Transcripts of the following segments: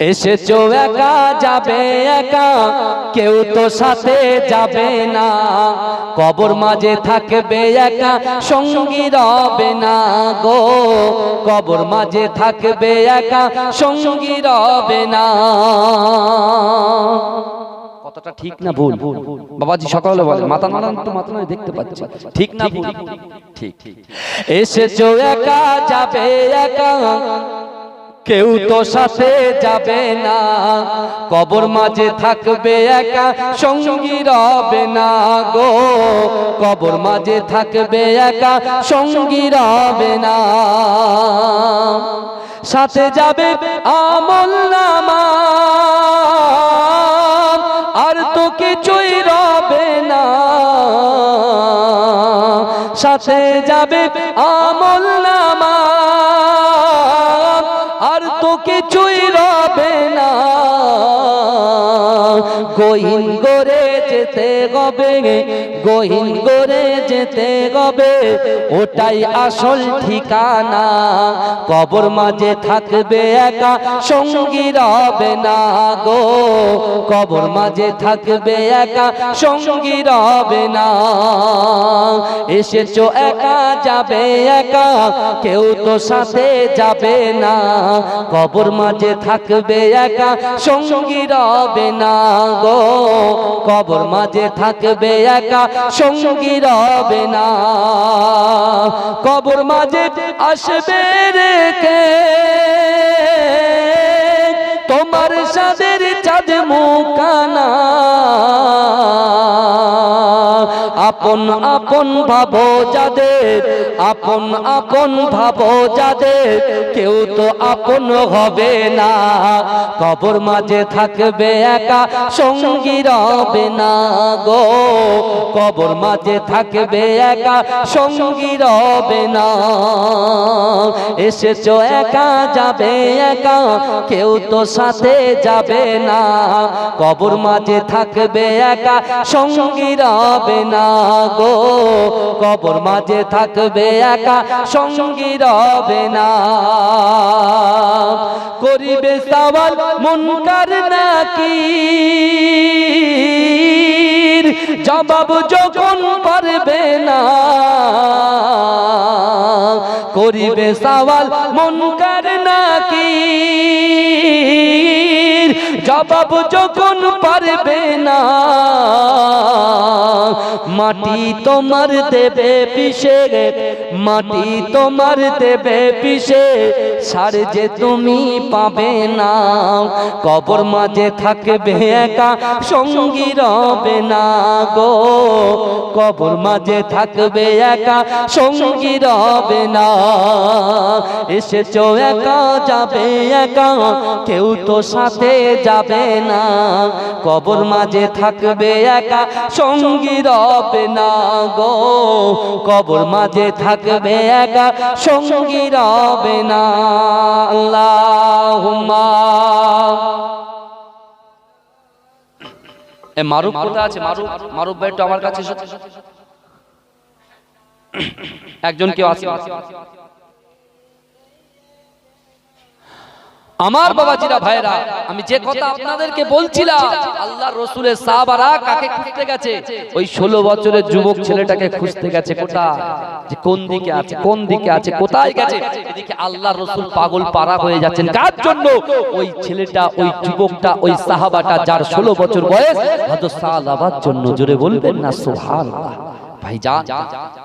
এসেছ একা, যাবে একা, কেউ তো সাথে যাবে না। কবর মাঝে থাকবে একা, সঙ্গী রবে না গো। কবর মাঝে থাকবে একা, সঙ্গী রবে না। কতটা ঠিক না ভুল? বাবাজি সকালে বলে, মাথা নাড়ান তো মাথা নয় দেখতে পাচ্ছি। ঠিক না ভুল? ঠিক। এসেছ একা, যাবে একা কেউ তো সাথে যাবে না। কবর মাঝে থাকবে একা, সঙ্গী রবে না গো। কবর মাঝে থাকবে একা, সঙ্গী রবে না। সাথে যাবে আমল নামা। আর তো কিছুই রবে না। সাথে যাবে আমল নামা। কিছুই রবে না। গহিন গড়ে যেতে গবে গোহিন গড়ে যেতে গবে, ওটাই আসল ঠিকানা। কবর মাঝে থাকবে একা, সঙ্গী রবে না গো। কবর মাঝে থাকবে একা, সঙ্গী রবে না। এসেছ একা, যাবে একা, কেউ তো সাথে যাবে না। কবর মাঝে থাকবে একা, সঙ্গী রবে না গো। কবর মাঝে থাকবে একা, সঙ্গী রবে না। কবর মাঝে আসবে রেখে। তোমার সাদের চাঁদ মুকানা আপন আপন ভাবো যাদের, আপন আপন ভাবো যাদের, কেউ তো আপন হবে না। কবর মাঝে থাকবে একা, সঙ্গী রবে না গো। কবর মাঝে থাকবে একা, সঙ্গী রবে না। এসেছ, একা যাবে একা, কেউ তো সাথে যাবে না। কবর মাঝে থাকবে একা, সঙ্গী রবে না গো। কবর মাঝে থাকবে একা, সঙ্গী রবে না। করিবে সওয়াল মুনকার নাকি জবাব যখন পারবে না। করিবে সওয়াল মুনকার নাকি জবাব যখন পারবে না, মাটি তোমার দেবে পিসে মাটি তোমার দেবে পিসে সার যে তুমি পাবে না, কবর মাঝে থাকবে একা, সঙ্গী রবে না গো। কবর মাঝে থাকবে একা, সঙ্গী রবে না। এসেছ, একা যাবে একা? কেউ তো সাথে যাবে না। কবর মাঝে থাকবে একা, সঙ্গী রবে না গো। কবর মাঝে থাকবে একা, সঙ্গী রবে না। আল্লাহুম্মা। এ মারুফ কোথা আছে? ভাই আমার কাছে একজন কেউ আছে? আমার বাবাজিরা ভাইরা আমি যে কথা আপনাদেরকে বলছিলাম আল্লাহ রসুলের সাহাবারা কাকে খুঁজতে গেছে? ওই ষোলো বছরের যুবক ছেলেটাকে খুঁজতে গেছে কোথায়? যে কোন দিকে আছে কোন দিকে আছে কোথায় গেছে? এদিকে আল্লাহ রসুল পাগল পারা হয়ে যাচ্ছেন। কার জন্য? ওই ছেলেটা ওই যুবকটা ওই সাহাবাটা যার ষোলো বছর বয়স হয়তো সাহাবার জন্য জোরে বলবেন না সোহান ভাই যা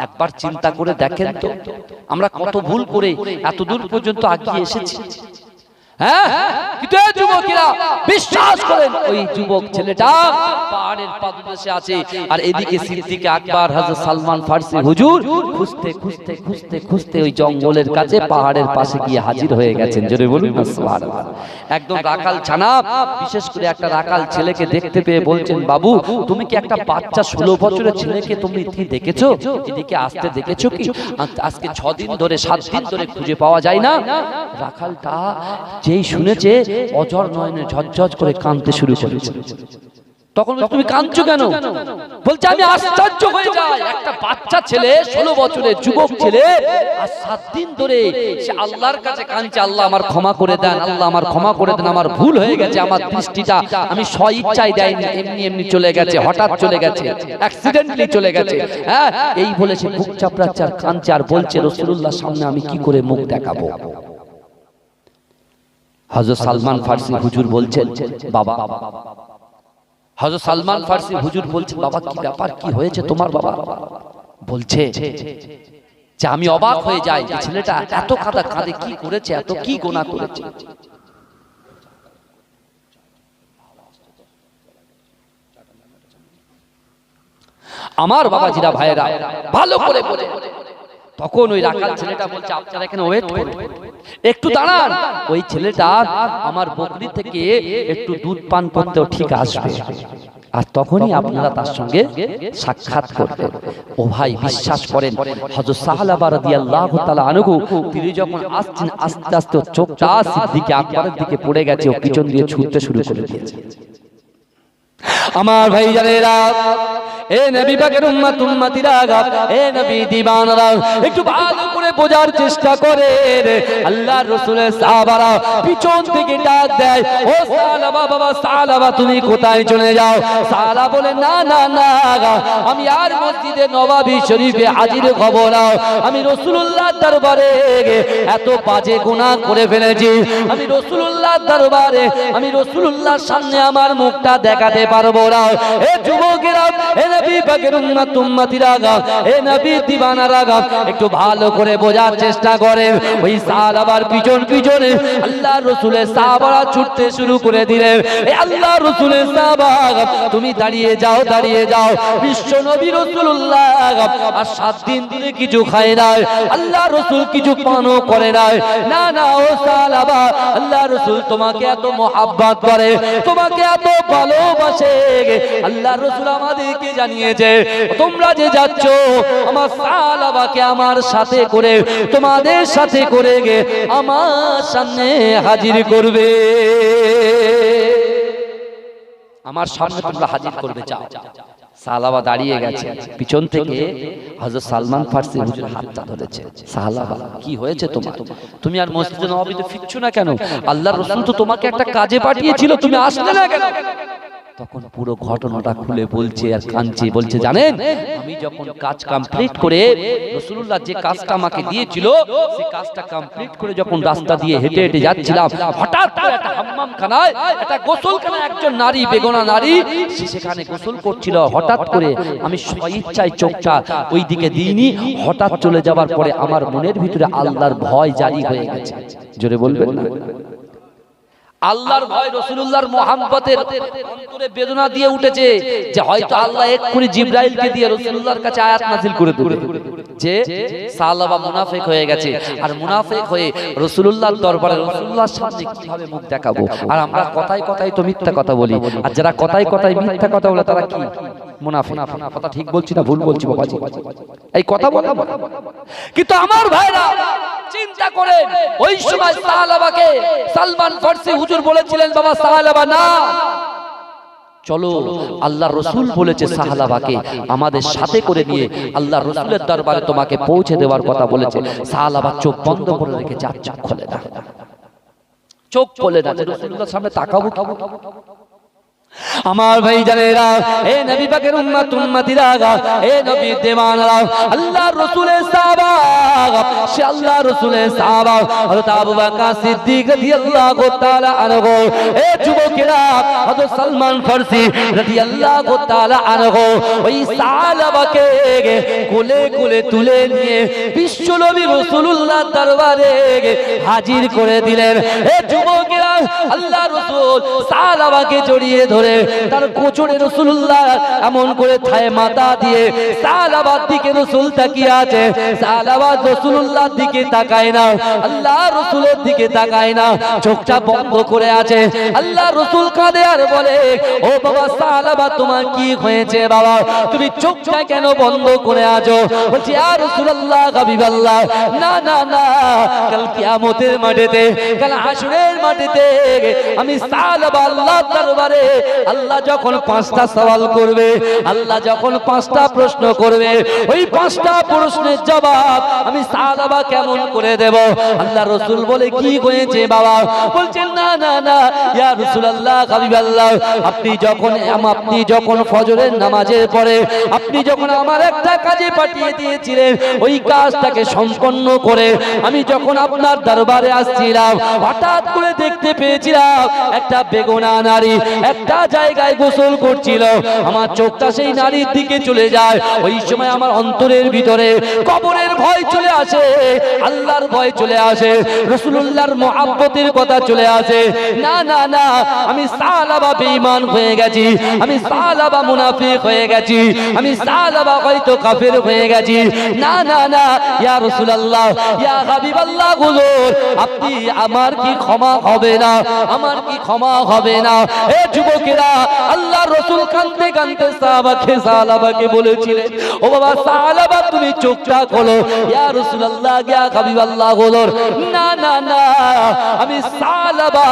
একবার চিন্তা করে দেখেন তো। আমরা কত ভুল করে এত দূর পর্যন্ত আগিয়ে এসেছি। হ্যাঁ? জঙ্গলের কাছে পাহাড়ের পাশে গিয়ে হাজির হয়ে গেছেন। একদম রাকাল ছানা বিশেষ করে একটা রাকাল ছেলেকে দেখতে পেয়ে বলছেন, বাবু, তুমি কি একটা বাচ্চা ষোলো বছরের ছেলেকে তুমি দেখেছ? এদিকে আসতে দেখেছ কি? আজকে ছ দিন ধরে, সাত দিন ধরে খুঁজে পাওয়া যায় না? রাখালটা যেই শুনেছে অজর নয়নে ঝরঝর করে কাঁদতে শুরু করেছে তখন তুমি কাঁদছো কেন? বলছে, আমি আশ্চর্য হয়ে যাই। একটা বাচ্চা ছেলে, ষোলো বছরের যুবক ছেলে, আর সাত দিন ধরে সে আল্লাহর কাছে কাঁদছে, আল্লাহ আমার ক্ষমা করে দেন, আল্লাহ আমার ক্ষমা করে দেন, আমার ভুল হয়ে গেছে, আমার দৃষ্টিটা আমি স্ব ইচ্ছায় দেয়নি, এমনি এমনি চলে গেছে, হঠাৎ চলে গেছে অ্যাক্সিডেন্টলি চলে গেছে। হ্যাঁ এই বলে সে বুক চাপড়াচ্ছে আর কাঁদছে আর বলছে রসুল্লাহ সামনে আমি কি করে মুখ দেখাবো? হজরত সালমান ফার্সি হুজুর বলছেন বাবা হজরত সালমান ফার্সি হুজুর বলছে বাবা কি ব্যাপার কি হয়েছে তোমার বাবা বলছে যে আমি অবাক হয়ে যাই যে ছেলেটা এত কাদা কাঁদে কি করেছে এত কি গোনা করেছে আমার বাবা জিরা ভাইয়েরা ভালো করে বলে তখন ওই রাখাল ছেলেটা বলছে আপনারা এখানে ওয়েট করুন। একটু দাঁড়ান। ওই ছেলেটা আমার বকরি থেকে একটু দুধ পান করতেও ঠিক আসবে। আর তখনই আপনারা তার সঙ্গে সাক্ষাৎ করবেন। ও ভাই বিশ্বাস করেন হযরত সাহাবা রাদিয়াল্লাহু তাআলা আনহু তিনি যখন আসছেন আস্তে আস্তে চোখটা সিদ্দিকে আকবরের দিকে পড়ে গেছে ও পিছন দিয়ে ছুটতে শুরু করে দিয়েছে। আমার ভাই জানেরা এ নবী পাকের এ নবী দিবানরা একটু ভালো করে বোঝার চেষ্টা করে আল্লাহর রাসূলের সাহাবারা পিছন থেকে ডাক দেয়, ও বাবা তুমি কোথায় চলে যাও? সালা বলে, না না না আমি আর মসজিদে নবাবী শরীফে হাজির হব না। আমি রাসূলুল্লাহর দরবারে এত বাজে গুনাহ করে ফেলেছি। আমি রাসূলুল্লাহর দরবারে, আমি রাসূলুল্লাহর সামনে আমার মুখটা দেখাতে পারব না। এ যুবকেরা এ নবী পাকের উম্মত উম্মতিরা গা এ নবী দিবানারা গা একটু ভালো করে বোঝার চেষ্টা করে। ওই সাহাবার পিছন পিছনে আল্লাহ রসুলের সাহাবারা ছুটতে শুরু করে দিলেন। এ আল্লাহ রসুলের সাহাবা, তুমি দাঁড়িয়ে যাও দাঁড়িয়ে যাও। বিশ্ব নবী রসুল্লাহ আর সাত দিন দিনে কিছু খায় না আল্লাহ রসুল কিছু পানও করে না না না, ও সালাবা আল্লাহ রসুল তোমাকে এত মোহাব্বত করে, তোমাকে এত ভালোবাসে। আল্লাহ রসুল আমাদেরকে জানিয়েছে, তোমরা যে যাচ্ছ, আমার সালাবাকে আমার সাথে করে, তোমাদের সাথে করে গে, আমার সামনে হাজির করবে। আমার সামনে তোমরা হাজির করবে চাও সালাবা দাঁড়িয়ে গেছে। পিছন থেকে হযরত সালমান ফার্সি হুজুর হাতটা ধরেছে। সালাবা কি হয়েছে তোমার? তুমি আর মসজিদে নববীতে ফিরছো না কেন? আল্লাহর রাসূল তো তোমাকে একটা কাজে পাঠিয়েছিল, তুমি আসলে না কেন? তখন পুরো ঘটনাটা খুলে বলছে আর কাঁদছে, বলছে, জানেন, আমি যখন কাজ কমপ্লিট করে রাসূলুল্লাহ যে কাজটা আমাকে দিয়েছিল সেই কাজটা কমপ্লিট করে যখন রাস্তা দিয়ে হেঁটে হেঁটে যাচ্ছিলাম, হঠাৎ একটা হাম্মাম খানায় একটা একজন নারী, বেগনা নারী, সে সেখানে গোসল করছিল। হঠাৎ করে আমি চোখটা ওই দিকে দিইনি। হঠাৎ চলে যাবার পরে আমার মনের ভিতরে আল্লাহর ভয় জারি হয়ে গেছে। জোরে বলবেন না? আল্লাহর ভয় রসুল্লাহর মোহাম্মতের অন্তরে বেদনা দিয়ে উঠেছে যে হয়তো আল্লাহ এক্ষুনি জিব্রাইলকে দিয়ে রসুল্লাহর কাছে আয়াত নাজিল করে দেবে। যে সালাবা মুনাফিক হয়ে গেছে। আর মুনাফিক হয়ে রসুল্লাহর দরবারে রসুল্লাহর সামনে কীভাবে মুখ দেখাবো? আর আমরা কথায় কথায় তো মিথ্যা কথা বলি। আর যারা কথায় কথায় মিথ্যা কথা বলে তারা কি? মুনাফিক। কথা ঠিক বলছি না ভুল বলছি বাবাজি। এই কথা বলে। কিন্তু আমার ভাইরা চিন্তা করেন ওই সময় সাহালাবাকে সালমান ফার্সি হুজুর বলেছিলেন বাবা সাহালাবা না। চলো আল্লাহ রসুল বলেছে সাহালাবাকে আমাদের সাথে করে নিয়ে আল্লাহ রসুলের দরবারে তোমাকে পৌঁছে দেওয়ার কথা বলেছে। সাহালাবা চোখ বন্ধ করে রেখে চার চোখ খোলে না। চোখ খোলে না সামনে তাকাবো আমার ভাই জানেরা, এ নবী পাকের উম্মত, উম্মতিরা এ নবী দেওয়ানরা আল্লাহ রাসূলের সাহাবা সে সাহাবা, হযরত আবু বকর সিদ্দিক রাদিয়াল্লাহু তাআলা আনহু, এ যুবকেরা, হযরত সালমান ফারসি রাদিয়াল্লাহু তাআলা আনহু, ওই সাহাবাকে কোলে কোলে তুলে নিয়ে বিশ্ব নবী রাসূলুল্লাহ দরবারে হাজির করে দিলেন। এ যুবকেরা আল্লাহ রাসূল সাহাবাকে জড়িয়ে ধরে তার কোচরে রসুল্লাহ এমন করে থায় মাথা দিয়ে সালাবাদ দিকে রসুল তাকিয়ে আছে। সালাবাদ রসুল্লাহ দিকে তাকায় না। আল্লাহ রসুলের দিকে তাকায় না। চোখটা বন্ধ করে আছে। আল্লাহ রসুল কাঁদে আর বলে, ও বাবা সালাবাদ তোমার কি হয়েছে বাবা? তুমি চোখটা কেন বন্ধ করে আছো? বলছি আর রসুল্লাহ হাবিবাল্লাহ, না না না, কাল কিয়ামতের মাঠেতে, কাল হাসুরের মাঠেতে আমি সালাবা আল্লাহ দরবারে আল্লাহ যখন পাঁচটা সওয়াল করবে, আল্লাহ যখন পাঁচটা প্রশ্ন করবে, ওই পাঁচটা প্রশ্নের জবাব আমি সালাবা কেমন করে দেব? আল্লাহ রসুল বলে, কি হয়েছে বাবা? বলছেন, না না না, ইয়া রাসূলুল্লাহ, হাবিবাল্লাহ, আপনি যখন আপনি যখন ফজরের নামাজের পরে, আপনি যখন আমার একটা কাজে পাঠিয়ে দিয়েছিলেন, ওই কাজটাকে সম্পন্ন করে আমি যখন আপনার দরবারে আসছিলাম, হঠাৎ করে দেখতে পেয়েছিলাম, একটা বেগুনা নারী, একটা জায়গায় গোসল করছিল। আমার চোখটা সেই নারীর দিকে চলে যায়। ওই সময় আমার অন্তরের ভিতরে কবরের ভয় চলে আসে, আল্লাহর ভয় চলে আসে রসুল্লাহর মহাব্বতের কথা চলে আসে। না না না, আমি সালাবা বেঈমান হয়ে গেছি, আমি সালাবা মুনাফিক হয়ে গেছি, আমি সালাবা হয়তো কাফের হয়ে গেছি। না না না, ইয়া রাসূলুল্লাহ, ইয়া হাবিবাল্লাহ হুজুর, আপনি আমার কি ক্ষমা হবে না? আমার কি ক্ষমা হবে না? এ যুবকেরা আল্লাহ রাসূল কাঁদতে কাঁদতে সাহাবাকে সালাবাকে বলেছিলেন, ও বাবা সালাবা তুমি চোখটা খোলো ইয়া রাসূলুল্লাহ, ইয়া হাবিবাল্লাহ হুজুর না না না, আমি সালাবা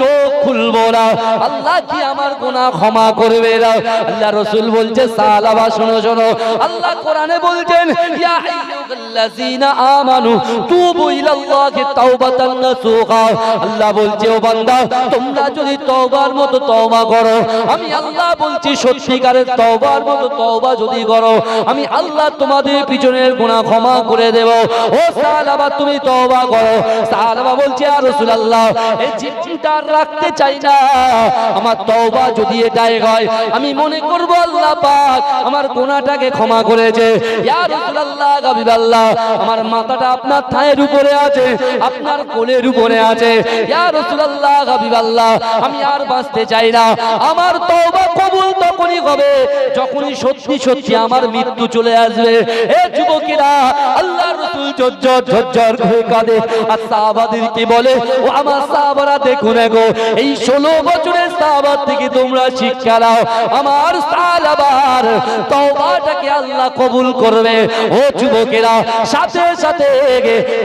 চোখ খুলবো না। আল্লাহ কি আমার গুনাহ ক্ষমা করবে না? আল্লাহ রাসূল বলছে সালাবা শোনো শোনো। আল্লাহ কোরআনে বলছেন, ইয়া আইয়ুহাল্লাযীনা আমানু তুবু ইলাল্লাহি তাওবাতান নাসুহা আল্লাহ বলছে, ও বান্দা, তোমরা যদি তওবার মতো তওবা করো আমি আল্লাহ বলছি, সত্যিকারের তওবার মতো তওবা যদি করো, আমি আল্লাহ তোমাদের পিছনের গুনাহ ক্ষমা করে দেব। ও সালাবা তুমি তওবা করো। সালাবা বলছে আর রাসূলুল্লাহ, এই আর রাখতে চাই না। আমার তওবা যদি এটাই হয়, আমি মনে করব আল্লাহ পাক আমার গুনাহটাকে ক্ষমা করেছে। ইয়া রাসূলুল্লাহ গাবিবাল্লাহ আমার মাথাটা আপনার থায়ের উপরে আছে, আপনার কোলের উপরে আছে। ইয়া রাসূলুল্লাহ গাবিবাল্লাহ আমি আর বাঁচতে চাই না। আমার তওবা কবুল তখনই হবে যখনই সত্যি সত্যি আমার মৃত্যু চলে আসবে। এ যুবকেরা, আল্লাহ রাসূল ঝরঝর ঝরঝর করে কাঁদে। আর সাহাবাদেরকে বলে? ও আমার সাহাবারা দেখুন গো, এই ষোলো বছরের সাহাবার থেকে তোমরা শিক্ষা নাও। আমার সালাবার তওবাটাকে আল্লাহ কবুল করবে। ও যুবকেরা, সাথে সাথে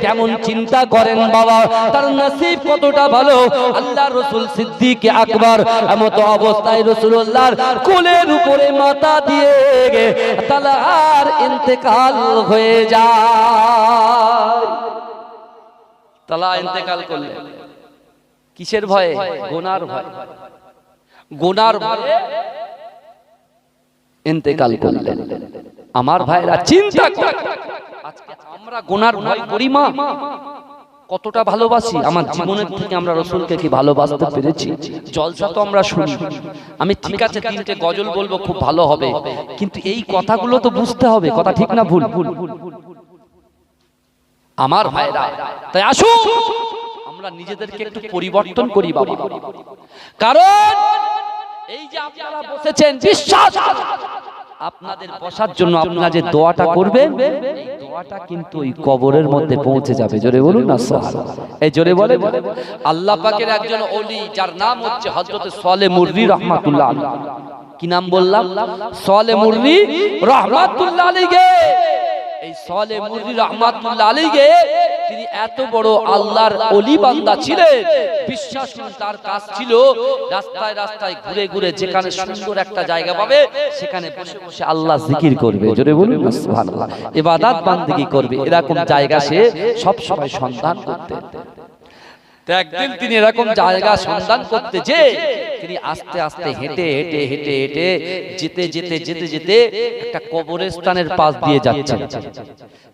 কেমন চিন্তা করেন বাবা? তার নসিব কতটা ভালো? আল্লাহ রসুল সিদ্দিক আকবর এমত অবস্থায় রসুল্লাহর কোলের উপরে মাথা দিয়ে তালার ইন্তেকাল হয়ে যায়। তালা ইন্তেকাল করলেন কিসের ভয়ে? গোনার ভয়। গোনার ভয়ে ইন্তেকাল করলেন। আমার ভাইরা চিন্তা আজকে আমরা গোনার ভয় করি মা। কতটা ভালোবাসি? আমার জীবনের থেকে আমরা রসুলকে কি ভালোবাসতে পেরেছি? জলসা তো আমরা শুনি। আমি ঠিক আছে তিনটে গজল বলব খুব ভালো হবে। কিন্তু এই কথাগুলো তো বুঝতে হবে কথা ঠিক না ভুল। ভুল। আমার ভাইরা তাই আসুন! আমরা নিজেদেরকে একটু পরিবর্তন করি বাবা। কারণ এই যে আপনারা বসেছেন বিশ্বাস! আপনাদের বসার জন্য আপনারা যে দোয়াটা করবেন দোয়াটা কিন্তু ওই কবরের মধ্যে পৌঁছে যাবে। জোরে বলুন না এই জোরে বলে আল্লাহ পাকের একজন ওলি, যার নাম হচ্ছে হযরত সালে মুররি রহমাতুল্লাহ কি নাম বললাম? সালে মুররি রহমাতুল্লাহ আলাইহি। এই সালে মুররি রহমাতুল্লাহ আলাইহি তিনি এত বড় আল্লাহর অলি বান্দা ছিলেন। বিশ্বাস তার কাজ ছিল রাস্তায় রাস্তায় ঘুরে ঘুরে যেখানে সুন্দর একটা জায়গা পাবে সেখানে বসে বসে আল্লাহ জিকির করবে। জোরে বলুন সুবহানাল্লাহ। ইবাদত বান্দেগী করবে। এরকম জায়গা সে সব সময় সন্ধান করতে। তো একদিন তিনি এরকম জায়গা সন্ধান করতে যে তিনি আস্তে আস্তে হেঁটে হেঁটে হেঁটে হেঁটে যেতে যেতে যেতে যেতে একটা কবরস্থানের পাশ দিয়ে যাচ্ছে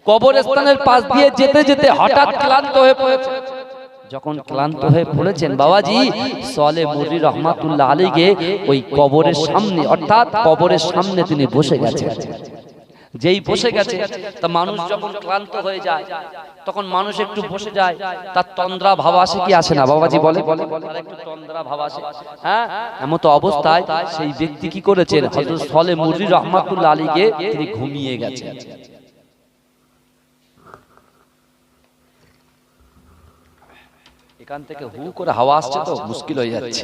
কবরস্থানের পাশ দিয়ে যেতে যেতে হঠাৎ ক্লান্ত হয়ে পড়েছে। যখন ক্লান্ত হয়ে পড়েছেন বাবাজি সলে মুরি রহমাতুল্লাহ আলীকে ওই কবরের সামনে অর্থাৎ কবরের সামনে তিনি বসে গেছেন। যেই বসে গেছে তা মানুষ যখন ক্লান্ত হয়ে যায় তখন মানুষ একটু বসে যায় তার তন্দ্রা ভাব আসে কি আসে না? বাবাজি বলে? একটু তন্দ্রা ভাব আসে। হ্যাঁ? এমন তো অবস্থায় সেই ব্যক্তি কি করেছেন? হযরত সলে মুরি রহমাতুল্লাহ আলীকে তিনি ঘুমিয়ে গেছেন। এখান থেকে হু করে হাওয়া আসছে তো মুশকিল হয়ে যাচ্ছে।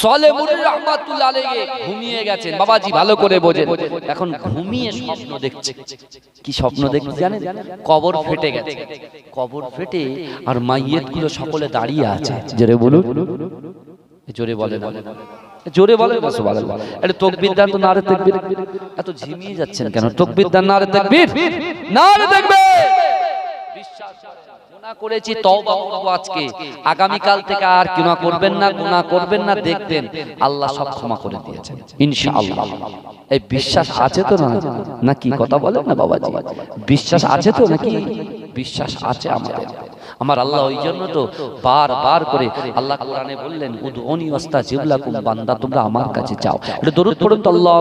সলে মুরির রহমাতুল্লাহ আলাইহি ঘুমিয়ে গেছেন। বাবাজি, ভালো করে বোঝেন। এখন ঘুমিয়ে স্বপ্ন দেখছে। কি স্বপ্ন দেখছে জানেন? কবর ফেটে গেছে। কবর ফেটে আর সকলে দাঁড়িয়ে আছে। জোরে বলুন। জোরে বলে না জোরে বলে না, সুবহানাল্লাহ। এটা তাকবীর দান তো নারে তাকবীর। এত ঝিমিয়ে যাচ্ছেন কেন? তাকবীর দান নারে তাকবীর। নারে তাকবীর। করেছি আজকে। থেকে আর করবেন না করবেন না, দেখবেন আল্লাহ সব ক্ষমা করে দিয়েছেন। এই বিশ্বাস আছে তো না? নাকি কথা বলেন না বিশ্বাস আছে তো নাকি? বিশ্বাস আছে আমাদের। আমার আল্লাহ ওই জন্য তো বার বার করে আল্লাহ কোরআনে বললেন বান্দা, তোমরা আমার কাছে চাও এটা দরুদ পড়ুন তো আল্লাহ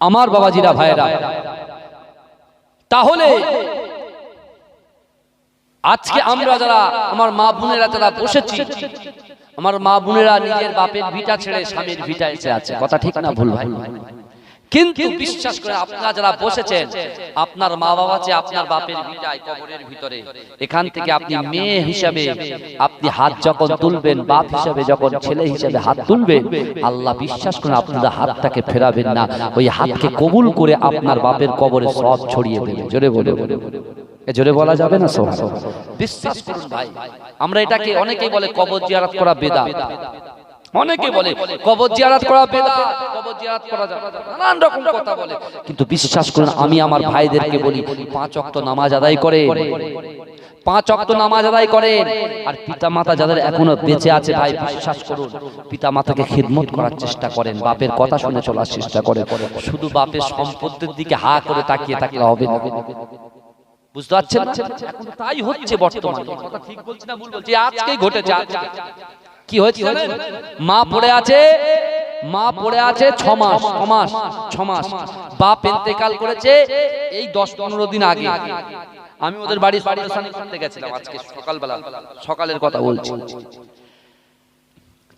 আমার বাবাজিরা ভাইরা তাহলে আজকে আমরা যারা আমার মা বোনেরা যারা বসেছি, আমার মা বোনেরা নিজের বাপের ভিটা ছেড়ে স্বামীর ভিটা এসে আছে। কথা ঠিক না ভুল ভাই? কিন্তু বিশ্বাস করে আপনারা যারা বসেছেন আপনার মা বাবা আছে আপনার বাপের ভিটায় কবরের ভিতরে এখান থেকে আপনি মেয়ে হিসাবে আপনি হাত যখন তুলবেন বাপ হিসাবে যখন ছেলে হিসাবে হাত তুলবেন আল্লাহ বিশ্বাস করে আপনারা হাতটাকে ফেরাবেন না ওই হাতকে কবুল করে আপনার বাপের কবরে সব ছড়িয়ে দেবে জোরে বলে জোরে বলা যাবে না সব বিশ্বাস করুন ভাই আমরা এটাকে অনেকেই বলে কবর জিয়ারত করা বেদা। অনেকে বলে কবর জিয়ারত করা বেদা কবর জিয়ারত করা যাবে। নানান রকম কথা বলে। কিন্তু বিশ্বাস করুন আমি আমার ভাইদেরকে বলি পাঁচ ওয়াক্ত নামাজ আদায় করে পাঁচ ওয়াক্ত নামাজ আদায় করেন। আর পিতা মাতা যাদের এখনও বেঁচে আছে ভাই বিশ্বাস করুন। পিতা মাতাকে খিদমত করার চেষ্টা করেন বাপের কথা শুনে চলার চেষ্টা করেন। শুধু বাপের সম্পত্তির দিকে হা করে তাকিয়ে থাকলে হবে না। বুঝতে পারছেন? তাই হচ্ছে বর্তমানে। কথা ঠিক বলছি না ভুল বলছি। আজকেই ঘটেছে। কি হয়েছে মা পড়ে আছে মা পড়ে আছে ছ মাস ছ মাস ছ মাস। বাপ ইন্তেকাল করেছে এই দশ পনেরো দিন আগে। আমি ওদের বাড়ির করতে গেছিলাম আজকে সকালবেলা। সকালের কথা বলছি।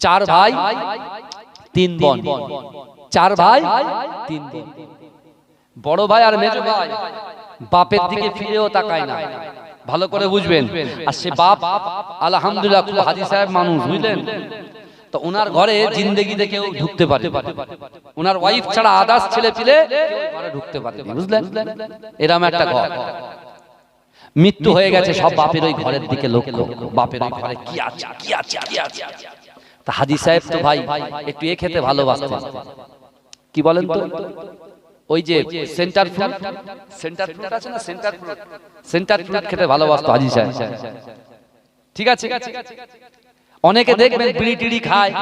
চার ভাই তিন বোন। চার ভাই তিন বোন। বড় ভাই আর মেজ ভাই। বাপের দিকে ফিরেও তাকায় না। ভালো করে বুঝবেন। আর সে বাপ আলহামদুলিল্লাহ খুব হাজি সাহেব মানুষ বুঝলেন? তো ওনার ঘরে জিন্দেগিতে কেউ ঢুকতে পারে। ওনার ওয়াইফ ছাড়া আদার্স ছেলে পিলে ঘরে ঢুকতে পারে বুঝলেন? এরম একটা ঘর। মৃত্যু হয়ে গেছে সব বাপের ওই ঘরের দিকে লক্ষ্য। বাপের ওই ঘরে কি আছে কি আছে কি আছে? তা হাজি সাহেব তো ভাই একটু এ খেতে ভালোবাসতেন। কি বলেন তো? ওই যে সেন্টার ফ্রুট সেন্টার ফ্রুট আছে না সেন্টার ফ্রুট সেন্টার ফ্রুট খেতে ভালোবাসতো হাজি সাহেব ঠিক আছে? অনেকে দেখবেন বিড়ি টিড়ি খায়।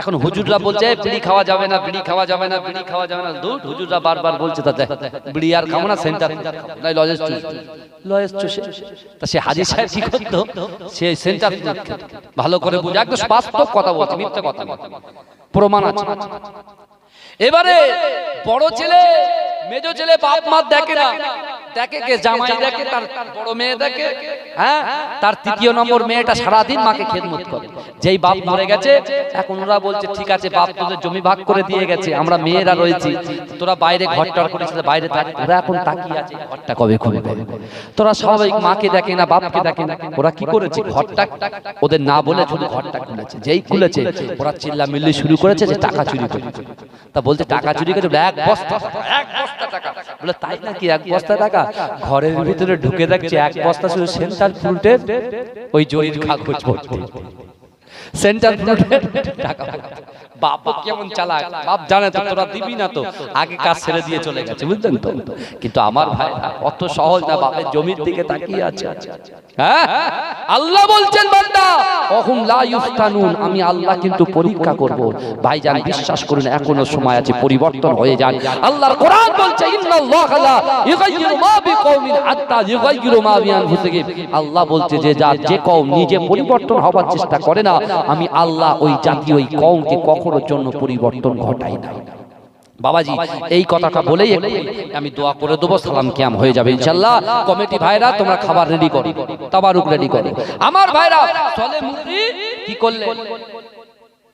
এখন হুজুররা বলছে বিড়ি খাওয়া যাবে না বিড়ি খাওয়া যাবে না বিড়ি খাওয়া যাবে না। দূর হুজুররা বারবার বলছে তাতে বিড়ি আর খাব না সেন্টার নাই লজেস চুষ। লজেস চুষে। তা সে হাজি সাহেব কি করতো? সে সেন্টার। ভালো করে বুঝে একদম বাস্তব কথা বলছে মিথ্যে কথা। প্রমাণ আছে। এবারে বড় ছেলে মেজ ছেলে বাপ মা দেখে না। দেখে কে জামাই দেখে তার বড় মেয়ে দেখে। হ্যাঁ? তার তৃতীয় নম্বর মেয়েটা সারাদিন মাকে খেদমত করে। যেই বাপ মরে গেছে এখন ওরা বলছে ঠিক আছে বাপ তোদের জমি ভাগ করে দিয়ে গেছে আমরা মেয়েরা রয়েছি। তোরা বাইরে ঘরটার করেছিস বাইরে থাক। ওরা এখন তাকিয়ে আছে ঘরটা কবে কবে পাবে তোরা স্বাভাবিক মাকে দেখে না বাপকে দেখে না। ওরা কি করেছে? ঘরটা ওদের না বলে শুধু ঘরটা খুলেছে। যেই খুলেছে ওরা চিল্লা মিল্লি শুরু করেছে যে টাকা চুরি করেছে তা বলতে টাকা চুরি করেছে? এক বস্তা এক বস্তা টাকা। বলে তাই নাকি এক বস্তা টাকা? ঘরের ভিতরে ঢুকে দেখছে এক বস্তা শুধু সেন্টার ফ্রুটের ওই জরির কাগজ সেন্টার ফ্রুটের টাকা বাপ কেমন চালাক। বাপ জানে তো তোরা দিবি না তো। আগে কাজ ছেড়ে দিয়ে চলে গেছে বুঝলেন তো? কিন্তু আমার ভাই অত সহজ না বাপের জমির দিকে তাকিয়ে আছে। হ্যাঁ? আল্লাহ বলছেন, বান্দা, অহুম আমি আল্লাহ কিন্তু পরীক্ষা করব। ভাইজান, বিশ্বাস করুন, এখনও সময় আছে, পরিবর্তন হয়ে যান। আল্লাহর কোরআন বলছে লা মা বিকওমিন হাত্তা মা আল্লাহ বলছে যে যা, যে কওম নিজে পরিবর্তন হওয়ার চেষ্টা করে না, আমি আল্লাহ ওই জাতি ওই কওমকে কখনো জন্য পরিবর্তন ঘটাই না বাবাজি, এই কথাটা বলেই আমি দোয়া করে দেবো, সালাম কিয়াম হয়ে যাবে ইনশাল্লাহ। কমিটি ভাইরা, তোমরা খাবার রেডি করো, তাবারুক রেডি করো। আমার ভাইরা চলে মুরগি কি করলে?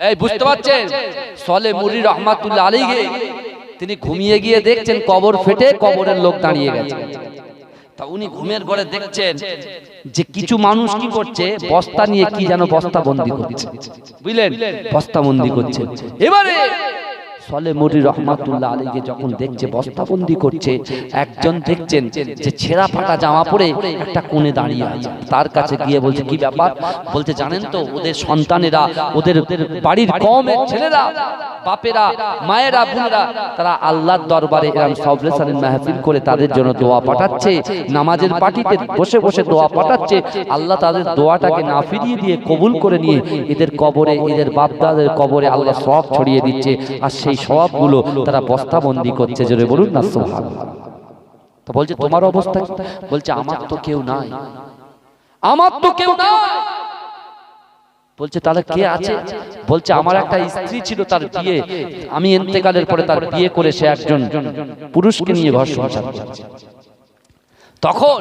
এই, বুঝতে পারছেন? সলে মুরি রহমাতুল্লাহ আলীকে তিনি ঘুমিয়ে গিয়ে দেখছেন কবর ফেটে কবরের লোক দাঁড়িয়ে গেছে। তা উনি ঘুমের ঘরে দেখছেন যে কিছু মানুষ কি করছে, বস্তা নিয়ে কি যেন বস্তা বন্দি করছে। বুঝলেন? বস্তা বন্দি করছে। এবারে সলে মুরি রহমাতুল্লাহ আলীকে যখন দেখছে বস্তাবন্দি করছে, একজন দেখছেন যে ছেঁড়া ফাটা জামা পরে একটা কোণে দাঁড়িয়ে আছে। তার কাছে গিয়ে বলছে, কি ব্যাপার? বলতে জানেন তো, ওদের সন্তানেরা, ওদের বাড়ির কমের ছেলেরা, বাপেরা, মায়েরা, বোনেরা, তারা আল্লাহর দরবারে এরম সবরে সালেন মাহফিল করে তাদের জন্য দোয়া পাঠাচ্ছে, নামাজের পার্টিতে বসে বসে দোয়া পাঠাচ্ছে, আল্লাহ তাদের দোয়াটাকে না ফিরিয়ে দিয়ে কবুল করে নিয়ে এদের কবরে, এদের বাপদাদের কবরে আল্লাহ সব ছড়িয়ে দিচ্ছে। আর সেই সবগুলো তারা বস্তাবন্দি করছে, জোরে বলুন না সোহান তো বলছে, তোমার অবস্থা বলছে, আমার তো কেউ নাই। আমার তো কেউ বলছে, তাহলে কে আছে? বলছে, আমার একটা স্ত্রী ছিল তার বিয়ে। আমি এন্তেকালের পরে তার বিয়ে করে সে একজন পুরুষকে নিয়ে ঘর সংসার তখন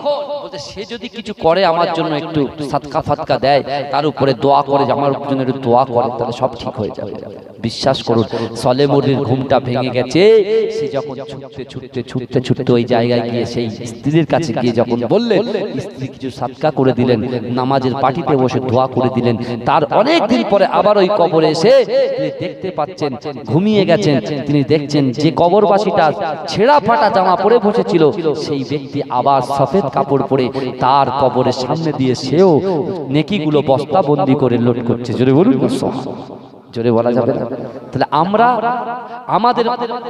সে যদি কিছু করে আমার জন্য একটু সাতকা ফাতকা দেয়, তার উপরে দোয়া করে আমার জন্য একটু দোয়া করে তাহলে সব ঠিক হয়ে যাবে। বিশ্বাস করুন সলে মুরির ঘুমটা ভেঙে গেছে। সে যখন ছুটতে ছুটতে ছুটতে ছুটতে ওই জায়গায় গিয়ে সেই স্ত্রীর কাছে গিয়ে যখন বললেন স্ত্রী কিছু সাতকা করে দিলেন, নামাজের পাটিতে বসে দোয়া করে দিলেন, তার অনেক দিন পরে আবার ওই কবরে এসে তিনি দেখতে পাচ্ছেন, ঘুমিয়ে গেছেন। তিনি দেখছেন যে কবরবাসীটা ছেঁড়া ফাটা জামা পরে বসেছিল, সেই ব্যক্তি আবার সফেদ কাপড় পরে তার কবরের সামনে দিয়ে সেও নেকিগুলো বস্তা বন্দি করে লোড করছে। জোরে বলুন জোরে বলা যাবে না। তাহলে আমরা আমাদের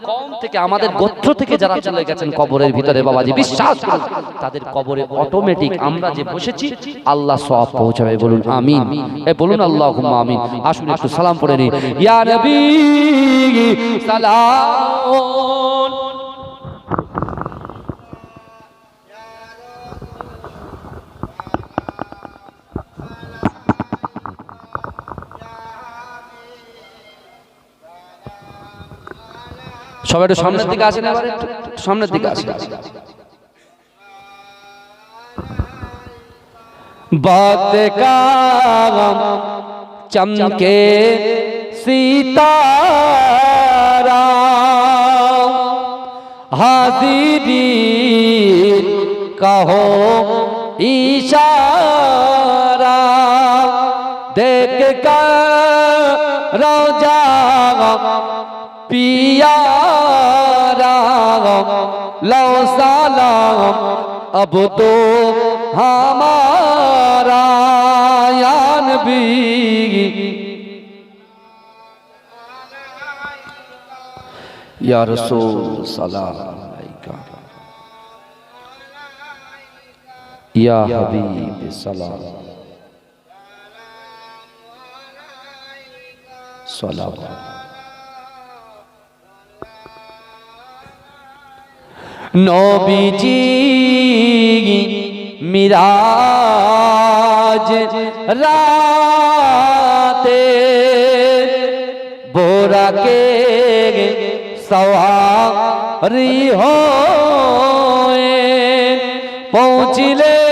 কম থেকে আমাদের গোত্র থেকে যারা চলে গেছেন কবরের ভিতরে, বাবাজি, বিশ্বাস তাদের কবরে অটোমেটিক আমরা যে বসেছি, আল্লাহ সব পৌঁছাবে। বলুন আমিন। এ বলুন আল্লাহ আমিন। আসুন একটু সালাম পড়ে নিই। ইয়া নবী, সালাম। সবাই একটু সামনের দিকে আসেন এবারে একটু একটু সামনের দিকে আসেন बात का चमके सितारा हाजिरी कहो इशारा देख कर रोजा سلام لو سلام اب تو ہمارا یا نبی یا رسول سلام علیکہ یا حبیب سلام سلام নবীজি মিরাজ রাতে বোরাকে সওয়ারি হয়ে পৌঁছিলে